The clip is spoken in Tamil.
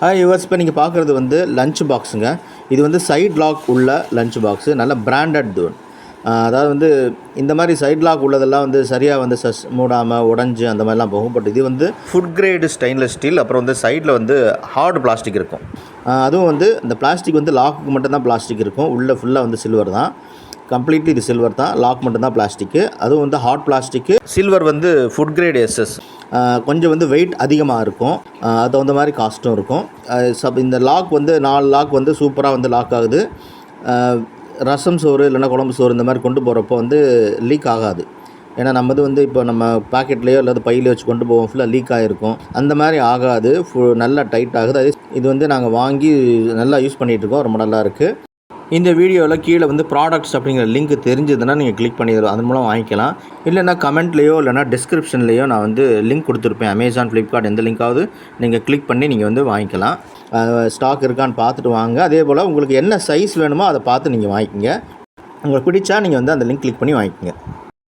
ஹாய் யுவர்ஸ் இப்போ நீங்கள் பார்க்குறது வந்து லஞ்ச் பாக்ஸுங்க இது வந்து சைட் லாக் உள்ள லஞ்ச் பாக்ஸு நல்ல பிராண்டட் தூன் அதாவது வந்து இந்த மாதிரி சைட் லாக் உள்ளதெல்லாம் வந்து சரியாக வந்து சஸ் மூடாமல் உடஞ்சி அந்த மாதிரிலாம் போகும். பட் இது வந்து ஃபுட் கிரேடு ஸ்டெயின்லெஸ் ஸ்டீல் அப்புறம் வந்து சைடில் வந்து ஹார்டு பிளாஸ்டிக் இருக்கும். அதுவும் வந்து இந்த பிளாஸ்டிக் வந்து லாக்குக்கு மட்டும்தான் பிளாஸ்டிக் இருக்கும். உள்ளே ஃபுல்லாக வந்து சில்வர் தான். கம்ப்ளீட்லி இது சில்வர் தான். லாக் மட்டும்தான் பிளாஸ்டிக்கு. அதுவும் வந்து ஹாட் பிளாஸ்டிக்கு. சில்வர் வந்து ஃபுட் கிரேட் எஸ்எஸ் கொஞ்சம் வந்து வெயிட் அதிகமாக இருக்கும். அது தகுந்த மாதிரி காஸ்ட்டும் இருக்கும். சப் இந்த லாக் வந்து நாலு லாக் வந்து சூப்பராக வந்து லாக் ஆகுது. ரசம் சோறு இல்லைன்னா குழம்பு சோறு இந்த மாதிரி கொண்டு போகிறப்போ வந்து லீக் ஆகாது. ஏன்னா நம்மது வந்து இப்போ நம்ம பாக்கெட்லேயோ அல்லது பையில வச்சு கொண்டு போவோம். ஃபுல்லாக லீக் ஆகிருக்கும் அந்த மாதிரி ஆகாது. ஃபு நல்லா டைட் ஆகுது. அது இது வந்து நாங்கள் வாங்கி நல்லா யூஸ் பண்ணிகிட்டு இருக்கோம். ரொம்ப நல்லா இருக்குது இந்த வீடியோவில் கீழே வந்து ப்ராடக்ட்ஸ் அப்படிங்கிற லிங்க் தெரிஞ்சதுன்னா நீங்கள் கிளிக் பண்ணி அதன் மூலம் வாங்கிக்கலாம். இல்லைன்னா கமெண்ட்லேயோ இல்லைனா டிஸ்கிரிப்ஷன்லேயோ நான் வந்து லிங்க் கொடுத்துருப்பேன். அமேசான் ஃப்ளிப்கார்ட் எந்த லிங்காவது நீங்கள் கிளிக் பண்ணி நீங்கள் வந்து வாங்கிக்கலாம். ஸ்டாக் இருக்கான்னு பார்த்துட்டு வாங்க. அதே போல் உங்களுக்கு என்ன சைஸ் வேணுமோ அதை பார்த்து நீங்கள் வாங்கிக்கோங்க. உங்களுக்கு பிடிச்சா நீங்கள் வந்து அந்த லிங்க் கிளிக் பண்ணி வாங்கிக்கோங்க.